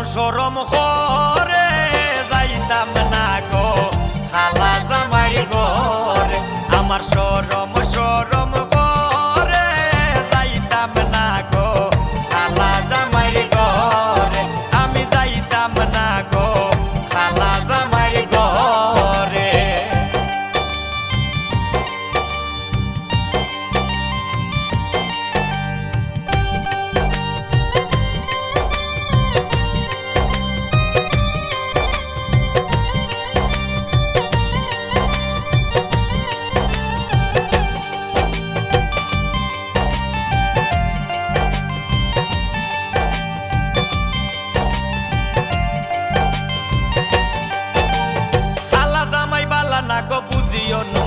μου yo no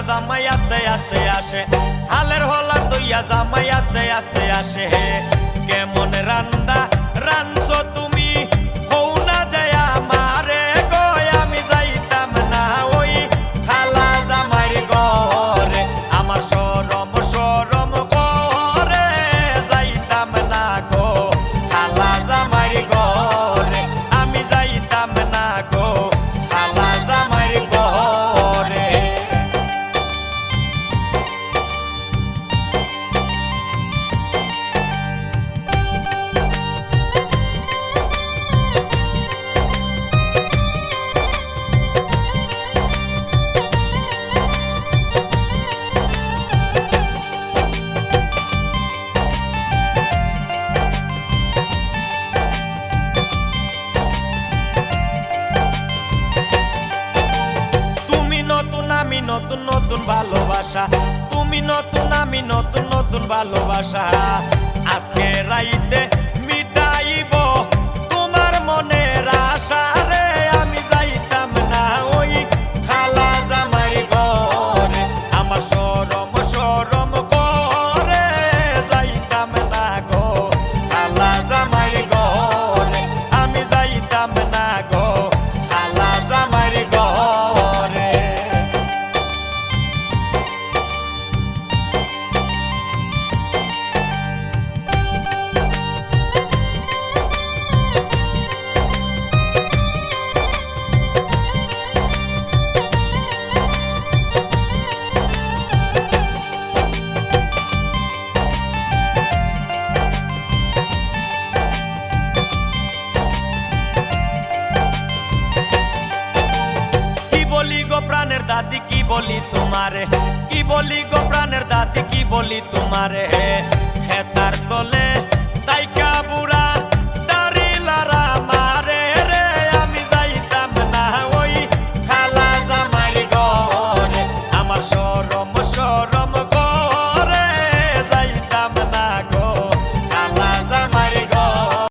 হইয়া জামাই আস্তে আস্তে আসে। হালের হলা তৈয়া জামাই আস্তে আস্তে আসে। কেমন রান্না নতুন নতুন ভালোবাসা। তুমি নতুন আমি নতুন নতুন ভালোবাসা। আজকে রাই প্রাণের দাদি কি বলি তোমারে? কি বলি গো প্রাণের দাদি, কি বলি তোমারে? হে তার তলে